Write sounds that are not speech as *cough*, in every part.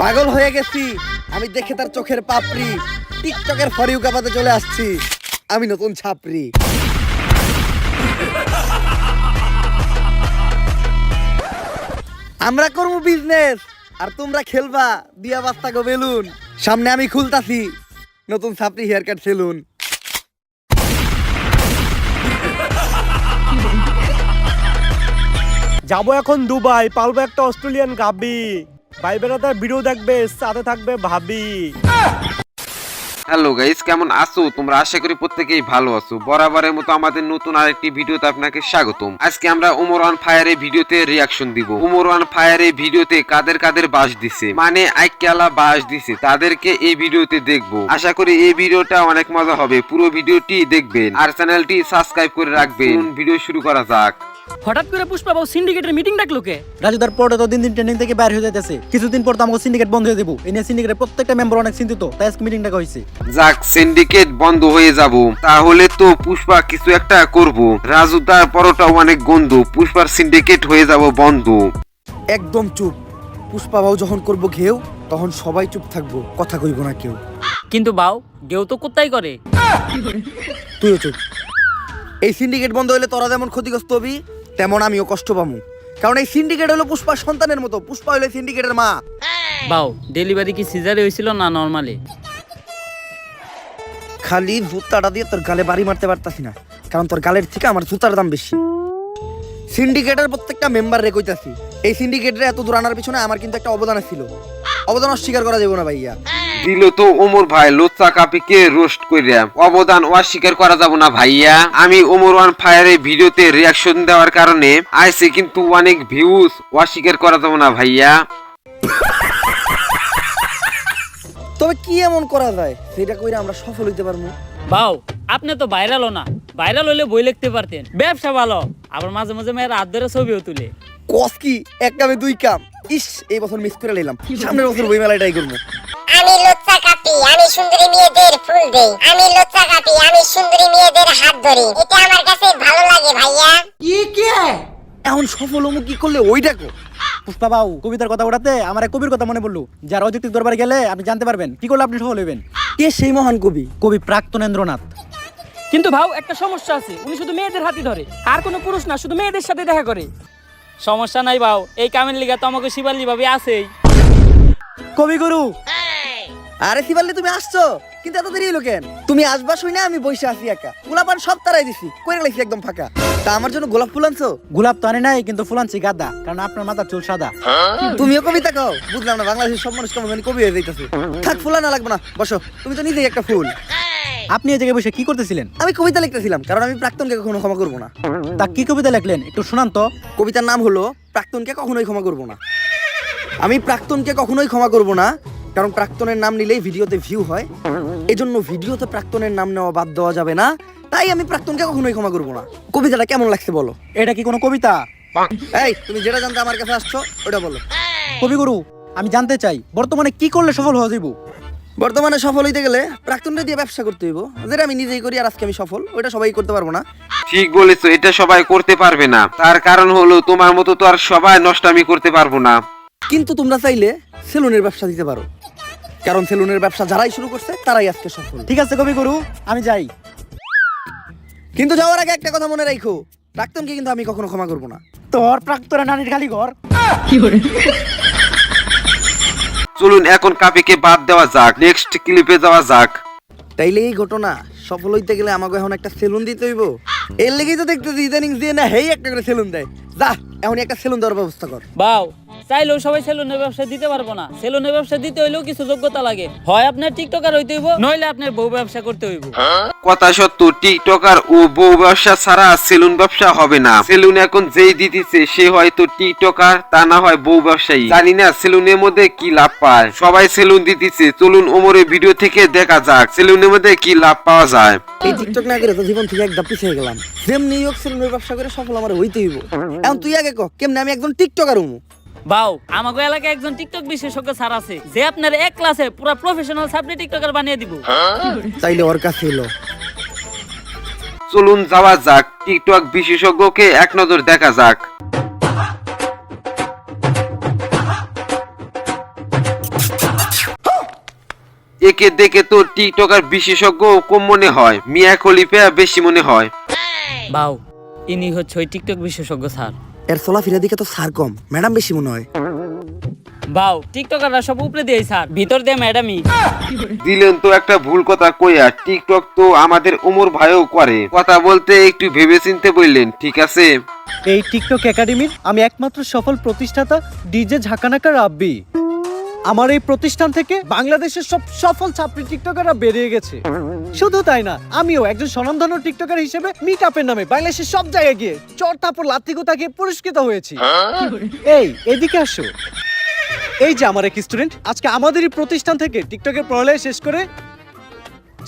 পাগল হয়ে গেছি। আমি দেখে তার চোখের পাপড়ি। টিকটকের ফরিউ কাপাতে চলে আসছি। আমি নতুন ছাপরি আমরা করব বিজনেস আর তোমরা খেলবা। দিয়া বাস্তা গো বেলুন। সামনে আমি খুলতাছি। নতুন ছাপরি হেয়ার কাট সেলুন যাব এখন দুবাই, পালবো একটা অস্ট্রেলিয়ান গাবি। ভাই ভিডিও দেখবে, সাথে থাকবে ভাবি। হ্যালো গাইস কেমন আছো? তোমরা আশা করি প্রত্যেকেই ভালো আছো। বরাবরের মতো আমাদের নতুন আরেকটি ভিডিওতে আপনাকে স্বাগতম। আজকে আমরা উমর ওয়ান ফায়ারের ভিডিওতে রিয়াকশন দিব। উমর ওয়ান ফায়ারের ভিডিওতে কাদের কাদের বাস দিছে? মানে আইকেলা বাস দিছে। তাদেরকে এই ভিডিওতে দেখব। আশা করি এই ভিডিওটা অনেক মজা হবে। পুরো ভিডিওটি দেখবেন। আর চ্যানেলটি সাবস্ক্রাইব করে রাখবেন। ভিডিও শুরু করা যাক। হঠাৎ করে পুষ্পা বাবু সিন্ডিকেটের মিটিং ডাকলো কে? রাজুদার পরে তো দিন দিন ট্রেনিং থেকে বাইরে হয়ে যাইতেছে। কিছুদিন পর তো আমাকে সিন্ডিকেট বন্ধ হয়ে দেবো এই নিয়ে সিন্ডিকেটের প্রত্যেকটা মেম্বার অনেক চিন্তিত তাই আজকে মিটিং ডাকা হয়েছে যাক সিন্ডিকেট বন্ধ হয়ে যাব। তাহলে তো পুষ্পা কিছু একটা করব। রাজু তার পরোটা অনেক গন্ধ। পুষ্পার সিন্ডিকেট হয়ে যাব বন্ধ। একদম চুপ। পুষ্পা বাবু যখন করব ঘেউ তখন সবাই চুপ থাকব। কথা কইব না কেউ। কিন্তু বাউ গেও তো কোথায় করে। তুইও চুপ। এই সিন্ডিকেট বন্ধ হলে তোরা যেমন ক্ষতিগ্রস্ত হবি তেমন আমিও কষ্ট পামু। কারণ এই সিন্ডিকেট হলো পুষ্পার সন্তানের মতো। পুষ্পা হলো সিন্ডিকেটের মা। বাউ ডেলিভারি কি সিজারে হয়েছিল না নর্মালি খালি জুতাটা দিয়ে তোর গালে বাড়ি মারতে পারতাছি না। কারণ তোর গালের থেকে আমার জুতার দাম বেশি। সিন্ডিকেটের প্রত্যেকটা মেম্বার রে কইতাছি এই সিন্ডিকেটের এত দূর আনার পিছনে আমার কিন্তু একটা অবদান ছিল অবদান অস্বীকার করা যাবে না ভাইয়া। দিল তো ওমর ভাই লোচ্চা কাপিকে রোস্ট কইরা। অবদান অস্বীকার করা যাব না ভাইয়া। আমি ওমর ওয়ান ফায়ারের ভিডিওতে রিয়াকশন দেওয়ার কারণে আইসে কিন্তু অনেক ভিউজ অস্বীকার করা যাব না ভাইয়া। তবে কি এমন করা যায় সেটা কইরা আমরা সফল হইতে পারব? বাও আপনি তো ভাইরালও না। ভাইরাল হইলে বই লিখতে পারতেন। ব্যবসা ভালো আবার মাঝে মাঝে মেয়ের হাত ধরে ছবিও তুলে। কস কি এক কামে দুই কাম। ইস এই বছর মিস করে নিলাম। সামনের বছর বই মেলায় ট্রাই করব। আমি লোচ্চা কাপি আমি সুন্দরী মেয়েদের ফুল দেই। আমি লোচ্চা কাপি আমি সুন্দরী মেয়েদের হাত ধরি। এটা আমার কাছে ভালো লাগে ভাইয়া। এখন সফল হমু কি করলে? ওই দেখো পুষ্পা বাবু কবিতার কথা ওঠাতে আমার এক কবির কথা মনে পড়ল। যার অযৌক্তিক দরবারে গেলে আপনি জানতে পারবেন। কি করলে আপনি সফল হইবেন? কে সেই মহান কবি? কবি প্রাক্তনেন্দ্রনাথ কিন্তু ভাও একটা সমস্যা আছে। উনি শুধু মেয়েদের হাতি ধরে। আর কোনো পুরুষ না শুধু মেয়েদের সাথে দেখা করে। সমস্যা নাই বাউ এই কামের লিগা তো আমাকে শিবালি ভাবে আছেই। কবিগুরু আরে শিবাল্লি তুমি আসছো? কিন্তু এত দেরি হলো কেন? তুমি আসবা শুই না আমি বসে আছি একা। গোলাপান সব তারাই দিছি কই রাখছি একদম ফাঁকা। তা আমার জন্য গোলাপ ফুল আনছো? গোলাপ তো আনে নাই কিন্তু ফুলানছি গাদা কারণ আপনার মাথার চুল সাদা। তুমিও কবিতা কও? বুঝলাম না বাংলাদেশের সব মানুষ কেমন কবি হয়ে যাইতেছে। থাক ফুলা না লাগবে না বসো। তুমি তো নিজেই একটা ফুল। আপনি এই জায়গায় বসে কি করতেছিলেন? আমি কবিতা লিখতেছিলাম কারণ আমি প্রাক্তনকে কখনো ক্ষমা করব না। তা কি কবিতা লিখলেন? একটু শোনান তো। কবিতার নাম হলো প্রাক্তনকে কখনোই ক্ষমা করব না। আমি প্রাক্তনকে কখনোই ক্ষমা করব না কারণ প্রাক্তনের নাম নিলেই ভিডিওতে ভিউ হয়। এজন্য ভিডিওতে প্রাক্তনের নাম নেওয়া বাদ দেওয়া যাবে না। তাই আমি প্রাক্তনকে কখনোই ক্ষমা করব না। কবিতাটা কেমন লাগছে বলো? এটা কি কোনো কবিতা? এই তুমি যেটা জানতে আমার কাছে আসছো ওটা বলো। কবিগুরু আমি জানতে চাই বর্তমানে কি করলে সফল হওয়া যাইব? বর্তমানে সফল হইতে গেলে প্রাক্তনটা দিয়ে ব্যবসা করতে হইব। যেটা আমি নিজেই করি আর আজকে আমি সফল ওইটা সবাই করতে পারব না। ঠিক বলেছ এটা সবাই করতে পারবে না। তার কারণ হলো তোমার মতো তো আর সবাই নষ্টামি করতে পারব না। কিন্তু তোমরা চাইলে সেলুনের ব্যবসা দিতে পারো। কারণ সেলুনের ব্যবসা যারাই শুরু করছে তারাই আজকে সফল। ঠিক আছে কবিগুরু আমি যাই। কিন্তু যাওয়ার আগে একটা কথা মনে রাখো প্রাক্তনকে কিন্তু আমি কখনো ক্ষমা করব না। তোর প্রাক্তনের নানির খালি ঘর। কি করে? চলুন এখন কাপিকে বাদ দেওয়া যাক নেক্সট ক্লিপে যাওয়া যাক। তাইলে এই ঘটনা সফল হইতে গেলে আমাকে এখন একটা সেলুন দিতে হইব। এর লেগেই তো দেখতেছি ইদানিং দিয়ে না হেই একটা করে সেলুন দেয়। যা এখন একটা সেলুন দেওয়ার ব্যবস্থা কর। বাউ চাইলেও সবাই সেলুনের ব্যবসা দিতে পারব না। সেলুনের ব্যবসা দিতে হইলেও কিছু যোগ্যতা লাগে। হয় আপনার টিকটকার হইতে হইব নইলে আপনার বউ ব্যবসা করতে হইব। কথা সত্য টিকটকার ও বউ ব্যবসা ছাড়া সেলুন ব্যবসা হবে না। সেলুন এখন যেই দিতেছে সে হয়তো টিকটকার তা না হয় বউ ব্যবসায়ী। জানি না সেলুনের মধ্যে কি লাভ পায়। সবাই সেলুন দিতেছে চলুন ওমরের ভিডিও থেকে দেখা যাক সেলুনের মধ্যে কি লাভ পাওয়া যায়। এই টিকটক না করে তো জীবন থেকে একদম পিছিয়ে গেলাম। যেমনি হোক সেলুনের ব্যবসা করে সফল আমার হইতে হইব। এখন তুই আগে কহ কেমনে আমি একজন টিকটকার হমু? বাউ আমাকে এলাকায় একজন টিকটক বিশেষজ্ঞ স্যার আছে যে আপনার এক ক্লাসে পুরো প্রফেশনাল সাবজেক্ট টিকটকার বানিয়ে দিব। তাইলে ওর কাছে এলো। চলুন যাওয়া যাক টিকটক বিশেষজ্ঞকে এক নজর দেখা যাক। একে দেখে তো টিকটকার বিশেষজ্ঞ কম মনে হয় মিয়া খলিফা বেশি মনে হয়। বাউ ইনি হচ্ছে ওই টিকটক বিশেষজ্ঞ স্যার। এর চলাফেরা দিকে তো সার কম। ম্যাডাম বেশি মনে হয়। বাউ টিকটকাররা সব উপরে দিয়ে স্যার ভিতর দিয়ে ম্যাডামই। দিলেন তো একটা ভুল কথা কইয়া টিকটক তো আমাদের ওমর ভাইও করে। কথা বলতে একটু ভেবেচিন্তে বললেন ঠিক আছে? এই টিকটক একাডেমির আমি একমাত্র সফল প্রতিষ্ঠাতা ডিজে ঝাঁকানাকা রাব্বি আমার এই প্রতিষ্ঠান থেকে বাংলাদেশের সব সফল ছাত্রী টিকটকাররা বেরিয়ে গেছে। শুধু তাই না আমিও একজন স্বনামধন্য টিকটকার হিসেবে মিট আপের নামে বাংলাদেশের সব জায়গায় গিয়ে চর তারপর লাত্তিগুতা গিয়ে পুরস্কৃত হয়েছি। এই এদিকে আসো। এই যে আমার এক স্টুডেন্ট আজকে আমাদেরই প্রতিষ্ঠান থেকে টিকটকের পড়ালেখা শেষ করে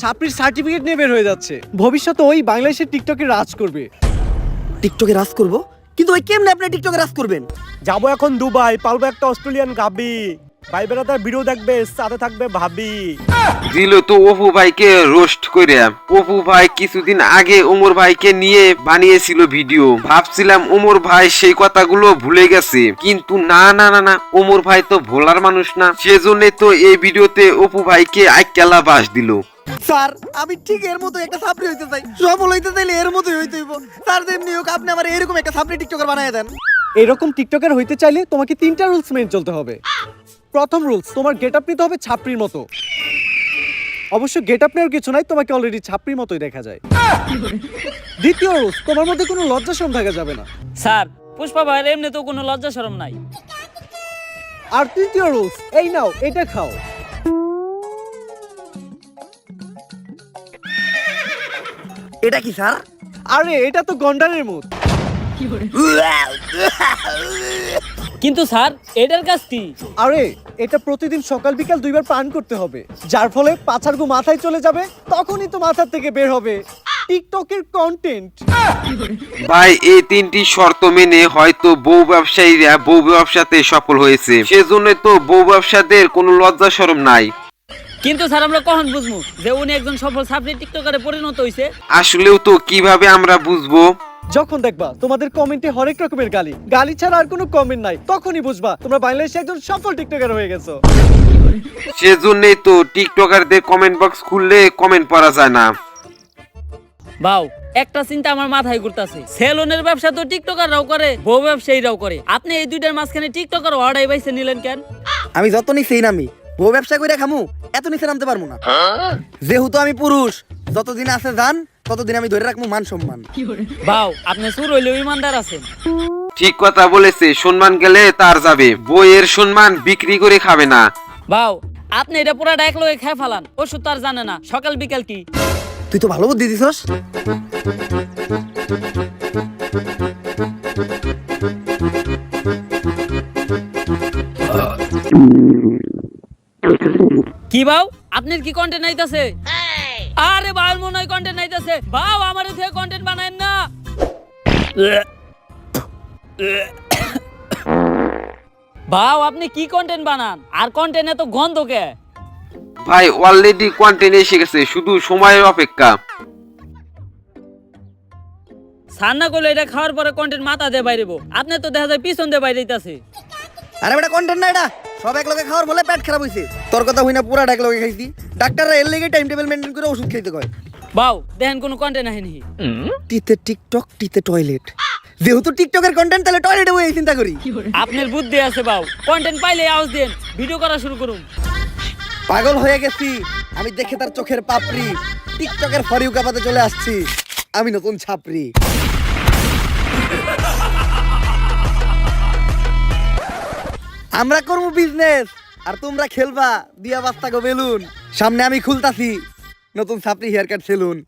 ছাত্রীর সার্টিফিকেট নিয়ে বের হয়ে যাচ্ছে। ভবিষ্যতে ওই বাংলাদেশের টিকটকে রাজ করবে। টিকটকে রাজ করব? কিন্তু ওই কেমনে আপনি টিকটকে রাজ করবেন? যাব এখন দুবাই পালবো একটা অস্ট্রেলিয়ান গাবি। ভাই বেড়াদার ভিডিও দেখবে সাথে থাকবে ভাবি। দিল তো অপু ভাইকে রোস্ট করে। অপু ভাই কিছুদিন আগে ওমর ভাইকে নিয়ে বানিয়েছিল ভিডিও। ভাবছিলাম ওমর ভাই সেই কথাগুলো ভুলে গেছে। কিন্তু না না না না ওমর ভাই তো ভোলার মানুষ না। সেজন্য তো এই ভিডিওতে অপু ভাইকে আইকালা বাস দিল। স্যার আমি ঠিক এর মতো একটা সাপ্রি হইতে চাই। সফল হইতে চাইলে এর মতোই হইতে হইব। স্যার যেমনি হোক আপনি আমার এরকম একটা সাপ্রি টিকটকার বানায় দেন। এরকম টিকটকার হইতে চাইলে তোমাকে তিনটা রুলস মেনে চলতে হবে। প্রথম রুলস তোমার গেট আপ নিতে হবে ছাপড়ির মতো। অবশ্য গেট আপ নেওয়ার কিছু নাই তোমাকে অলরেডি ছাপড়ির মতোই দেখা যায়। দ্বিতীয় রুলস তোমার মধ্যে কোনো লজ্জা শরম থাকা যাবে না। স্যার পুষ্পা ভাইয়ের এমনি তো কোনো লজ্জা শরম নাই। আর তৃতীয় রুলস এই নাও এটা খাও। এটা কি স্যার? আরে এটা তো গন্ডারের মুখ। *laughs* *laughs* *laughs* কিন্তু স্যার এটার কাজ কি? আরে এটা প্রতিদিন সকাল বিকাল দুইবার পান করতে হবে। যার ফলে পাছার গু মাথায় চলে যাবে তখনই তো মাথার থেকে বের হবে টিকটকের কন্টেন্ট ভাই এই তিনটি শর্ত মেনে হয়তো বউ ব্যবসায়ীরা বউ ব্যবসাতে সফল হয়েছে। সেজন্য তো বউ ব্যবসাদের কোনো লজ্জা শরম নাই। কিন্তু স্যার আমরা কখন বুঝব যে উনি একজন সফল সাপ্লি টিকটকারে পরিণত হইছে? আসলেও তো কীভাবে আমরা বুঝব? যখন দেখবা তোমাদের কমেন্টে হরেক রকমের গালি গালি ছাড়া আর কোনো কমেন্ট নাই তখনই বুঝবা তোমরা বাংলাদেশে একজন সফল টিকটকার হয়ে গেছো। সেজন্যই তো টিকটকারদের কমেন্ট বক্স খুললে কমেন্ট পড়া যায় না। বাউ একটা চিন্তা আমার মাথায় ঘুরতাছে। সেলুনের ব্যবসা তো টিকটকাররাও করে বউ ব্যবসায়ীরাও করে। আপনি এই দুইটার মাঝখানে টিকটকার অর্ডার বাইছে নিলেন কেন? আমি যত নিচেই নামি বউ ব্যবসা করে খামু এত নিচে নামতে পারব না। যেহেতু আমি পুরুষ যতদিন আছে যান ততদিন আমি ধরে রাখব মান সম্মান। বাউ আপনি সুর হইলেও ইমানদার আছেন। ঠিক কথা বলেছে সম্মান গেলে তার যাবে। বইয়ের সম্মান বিক্রি করে খাবে না। বাউ আপনি এটা পুরা ডাক লগে খেয়ে ফেলান ওষুধ তো আর জানে না সকাল বিকাল কি? তুই তো ভালো বুদ্ধি দিছস। কি বাউ? আপনার কি কন্টেন্ট আইতাছে? আরে বাউর মনে হয় কন্টেন্ট আইতাছে। বাউ আমার থেকে কন্টেন্ট বানায়েন না। বাউ আপনি কি কন্টেন্ট বানান? আর কন্টেন্ট এত গন্ধ কে? ভাই অলরেডি কন্টেন্ট এসে গেছে শুধু সময়ের অপেক্ষা। সান্না করলে এটা খাওয়ার পরে কন্টেন্ট মাথা দিয়ে বাইরেব। আপনি তো দেখা যায় পিছন দিয়ে বাইরে দিতেছে আরে বেটা কন্টেন্ট না এটা? সব এক লগে খাওয়ার বলে পেট খারাপ হয়েছে তোর কথা হই না পুরা এক লগে খাইছি। ডাক্তাররা এর লেগে টাইম টেবিল মেনটেন করে ওষুধ খাইতে কয়। বাউ দেখেন কোনো কন্টেন্ট আহেনি টিতে টিকটক টিতে টয়লেট যেহেতু টিকটকের কন্টেন্ট তাহলে টয়লেটে বই চিন্তা করি। আপনার বুদ্ধি আছে বাউ। কন্টেন্ট পাইলে আওয়াজ দেন ভিডিও করা শুরু করুন। পাগল হয়ে গেছি আমি দেখে তার চোখের পাপড়ি। টিকটকের ফরিউ কাপাতে চলে আসছি আমি নতুন ছাপরি আমরা করব বিজনেস আর তোমরা খেলবা, দিয়া বাস্তা গো বেলুন। সামনে আমি খুলতাছি, নতুন ছাপরি হেয়ার কাট সেলুন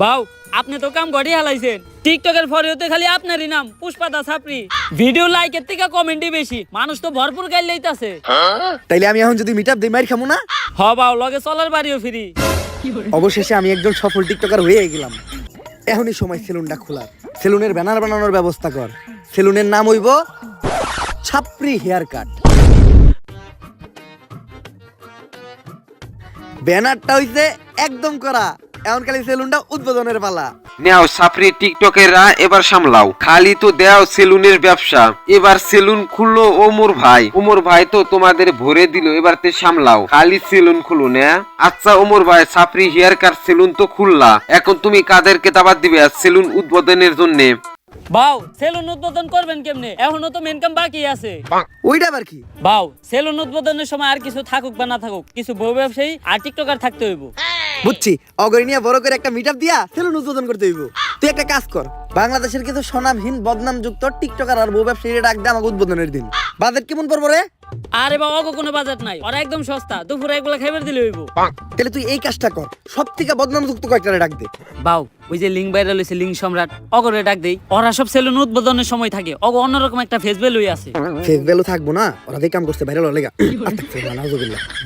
বাউ, আপনি তো কাম গড়ি হালাইছেন। টিকটকের ফরিওতে খালি আপনারই নাম পুষ্পা দা ছাপরি ভিডিও লাইকের থেকে কমেন্টই বেশি মানুষ তো ভরপুর গাইল লইতাছে। তাইলে আমি এখন যদি মিট আপ দিই মাইর খামো না? হ বাউ লগে চলার বাড়িও ফিরি। অবশেষে আমি একজন সফল টিকটকার হয়ে গেলাম। এখনই সময় সেলুনটা খোলা সেলুনের ব্যানার বানানোর ব্যবস্থা কর। সেলুনের নাম হইব ছাপরি হেয়ার কাট। ব্যানারটা হইছে একদম করা। এখন খালি সেলুনটা উদ্বোধনের পালা। নেও সাফরি টিকটকেরা এবার সামলাও। খালি তো দেও সেলুনের ব্যবসা। এবার সেলুন খুললো ওমর ভাই। ওমর ভাই তো তোমাদের ভরে দিল এবার তে সামলাও। খালি সেলুন খুলো না? আচ্ছা ওমর ভাই সাফরি হেয়ার কাট সেলুন তো খুললা। এখন তুমি কাদেরকে দাবাত দিবে সেলুন উদ্বোধনের জন্য? বাউ সেলুন উদ্বোধন করবেন কেমনে? এখনও তো মেন বাকি আছে। ওইটা আবার কি? বাউ সেলুন উদ্বোধনের সময় আর কিছু থাকুক বা না থাকুক কিছু বউ ব্যবসায়ী আর টিকটকার থাকতে হইব। বুঝছি অগরিনিয়া বড় করে একটা মিট দিয়া সেলুন উদ্বোধন করতে হইব। তুই একটা কাজ কর বাংলাদেশের কিছু স্বনামহীন বদনাম যুক্ত টিকটকার আর বউ ব্যবসায়ীরা ডাক দে আমাকে উদ্বোধনের দিন। বাজেট কেমন পড়ব রে? আরে বাবা কোনো বাজেট নাই। ওরা একদম সস্তা। দুপুরে একবেলা খাইবার দিলে হইব। তাহলে তুই এই কাজটা কর সব থেকে বদনাম যুক্ত কয়েকটা ডাক দে। বাউ ওই যে ভাইরাল হয়েছে সম্রাট অগরে ডাক দেই। ওরা সব সেলুন উদ্বোধনের সময় থাকে। অগ অন্যরকম একটা ফেস ভ্যালু আছে। ফেস ভ্যালু থাকব না ওরা দিয়ে কাম করতে বাইরে লেগা।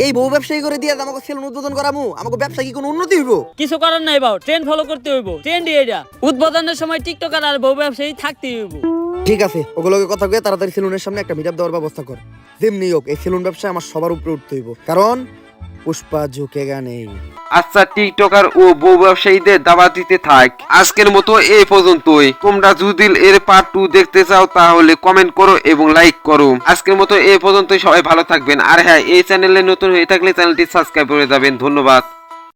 এই বউ ব্যবসায়ী করে দিয়ে আমাকে সেলুন উদ্বোধন করামু আমাকে ব্যবসা কি কোনো উন্নতি হইব? কিছু করার নাই বাউ ট্রেন্ড ফলো করতে হইব। ট্রেন্ড এটা। উদ্বোধনের সময় টিকটকার আর বউ ব্যবসায়ী থাকতে হইব। ঠিক আছে ওগুলোকে কথা কয়ে তাড়াতাড়ি সেলুনের সামনে একটা মিট দেওয়ার ব্যবস্থা কর। যেমনি হোক এই সেলুন ব্যবসায় আমার সবার উপরে উঠতে হইব। কারণ পুষ্পা ঝুঁকে নেই আচ্ছা টিকটকার ও বউ ব্যবসায়ীদের দাবা দিতে থাক। আজকের মতো এই পর্যন্তই। তোমরা যদি এর পার্ট টু দেখতে চাও তাহলে কমেন্ট করো এবং লাইক করো। আজকের মতো এই পর্যন্তই। সবাই ভালো থাকবেন। আর হ্যাঁ এই চ্যানেলে নতুন হয়ে থাকলে চ্যানেলটি সাবস্ক্রাইব করে যাবেন। ধন্যবাদ।